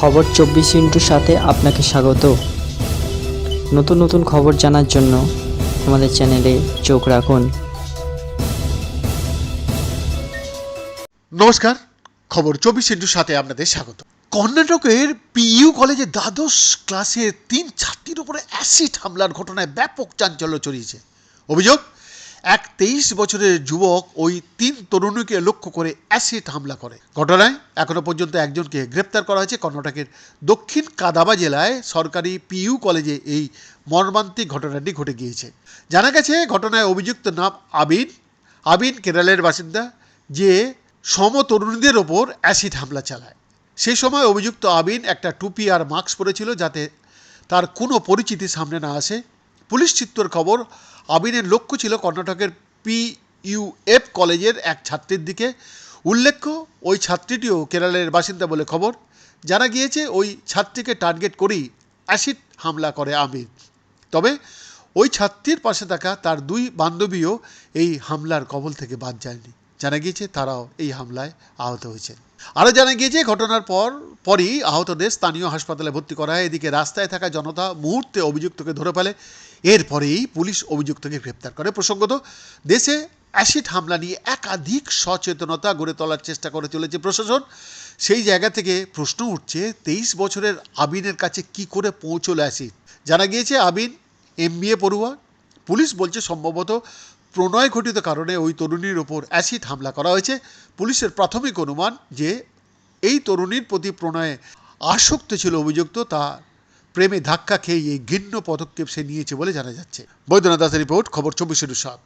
খবর চব্বিশ ইন্টুর সাথে আপনাকে স্বাগত। নতুন নতুন খবর জানার জন্য আমাদের চ্যানেলে চোখ রাখুন। নমস্কার, খবর চব্বিশ ইন্টুর সাথে আপনাদের স্বাগত। কর্ণাটকের পিইউ কলেজে দ্বাদশ ক্লাসের তিন ছাত্রীর উপরে অ্যাসিড হামলার ঘটনায় ব্যাপক চাঞ্চল্য চড়িয়েছে অভিযোগ এক তেইশ বছরের যুবক ওই তিন তরুণীকে লক্ষ্য করে অ্যাসিড হামলা করে। ঘটনায় এখনও পর্যন্ত একজনকে গ্রেপ্তার করা হয়েছে। কর্ণাটকের দক্ষিণ কাদাবা জেলায় সরকারি পিইউ কলেজে এই মর্মান্তিক ঘটনাটি ঘটে গিয়েছে। জানা গেছে, ঘটনায় অভিযুক্ত নাম আবিন। আবিন কেরালের বাসিন্দা, যে সমতরুণীদের ওপর অ্যাসিড হামলা চালায়। সেই সময় অভিযুক্ত আবিন একটা টুপি আর মাস্ক পরেছিল যাতে তার কোনো পরিচিতি সামনে না আসে। পুলিশ চিত্তর খবর আবিনের লক্ষ্য ছিল কর্ণাটকের পিইউএফ কলেজের এক ছাত্রীর দিকে। উল্লেখ্য, ওই ছাত্রীটিও কেরালের বাসিন্দা বলে খবর। জানা গিয়েছে, ওই ছাত্রীকে টার্গেট করেই অ্যাসিড হামলা করে আবির তবে ওই ছাত্রীর পাশে থাকা তার দুই বান্ধবীও এই হামলার কবল থেকে বাদ যায়নি। জানা গিয়েছে তারাও এই হামলায় আহত হয়েছে। আরও জানা গিয়েছে, ঘটনার পর, পরই আহতদের স্থানীয় হাসপাতালে ভর্তি করা হয়। এদিকে রাস্তায় থাকা জনতা মুহূর্তে অভিযুক্তকে ধরে ফেলে। এরপরেই পুলিশ অভিযুক্তকে গ্রেপ্তার করে। প্রসঙ্গত, দেশে অ্যাসিড হামলা নিয়ে একাধিক সচেতনতা গড়ে তোলার চেষ্টা করে চলেছে প্রশাসন। সেই জায়গা থেকে প্রশ্ন উঠছে, তেইশ বছরের আবিনের কাছে কি করে পৌঁছলো অ্যাসিড? জানা গিয়েছে, আবিন এমবিএ পড়ুয়া। পুলিশ বলছে, সম্ভবত প্রণয় ঘটিত কারণে ওই তরুণীর ওপর অ্যাসিড হামলা করা হয়েছে। পুলিশের প্রাথমিক অনুমান যে এই তরুণীর প্রতি প্রণয়ে আসক্ত ছিল অভিযুক্ত, তা প্রেমে ধাক্কা খেয়ে এই ঘৃণ্য পদক্ষেপ সে নিয়েছে বলে জানা যাচ্ছে। বৈদ্যনাথ দাসের রিপোর্ট, খবর চব্বিশে সাত।